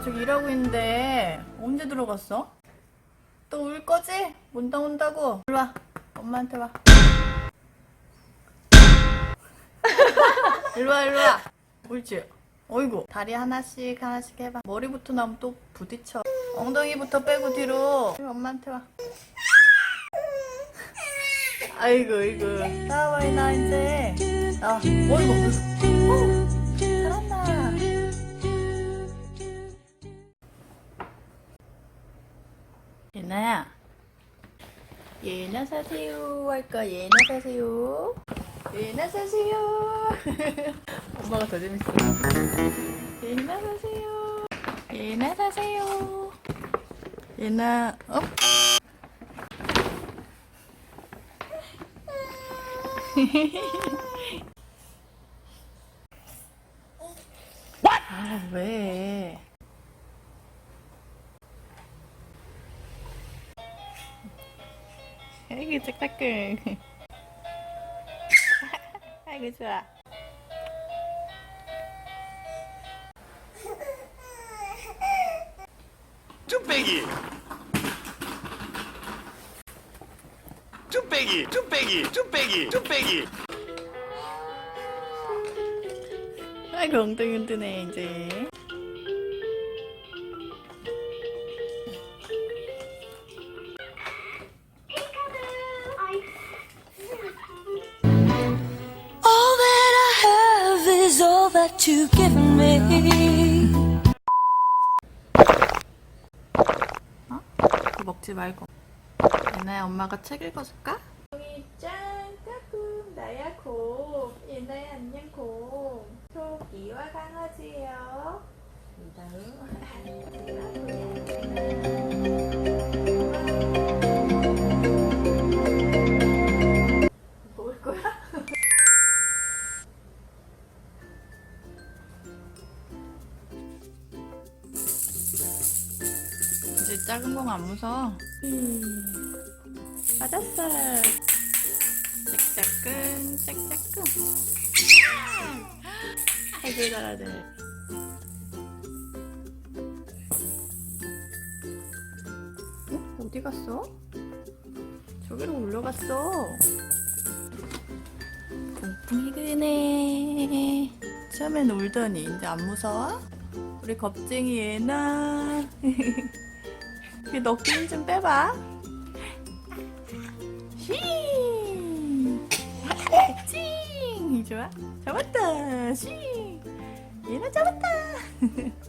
저기 일하고 있는데 언제 들어갔어? 또 울 거지? 온다 온다고. 일로 와. 엄마한테 와. 일로 와 일로 와. 옳지. 어이구. 다리 하나씩 하나씩 해봐. 머리부터 나면 또 부딪혀. 엉덩이부터 빼고 뒤로. 엄마한테 와. 아이고 아이고. 나와 나 이제. 나와. 어이구. 어이구. 예나야. 예나 사세요. 할까? 예나 사세요. 예나 사세요. 엄마가 더 재밌어. 예나 사세요. 예나 사세요. 예나, 어? 아, 왜? 아이고, 착착해. 아이고, 좋아. 뚝배기 뚝배기 뚝배기 뚝배기 뚝배기 아이고, 엉덩이 흔드네, 이제. That you've given me. 그거 먹지 말고. 예나야, 엄마가 책 읽어줄까? 여기 짠, 까꿍, 나야 곰. 예나야, 안녕 곰. 토끼와 강아지예요. 이다 작은 공안 무서워. 맞았어. 짝짝꿍, 짝짝꿍. 아이고, 잘하네. 어? 어디 갔어? 저기로 올라갔어. 붕붕이 그네. 처음엔 울더니 이제 안 무서워? 우리 겁쟁이 얘나. 그 너끼 좀 빼봐. 히! 찡! 좋아. 잡았다. 시! 얘나 잡았다.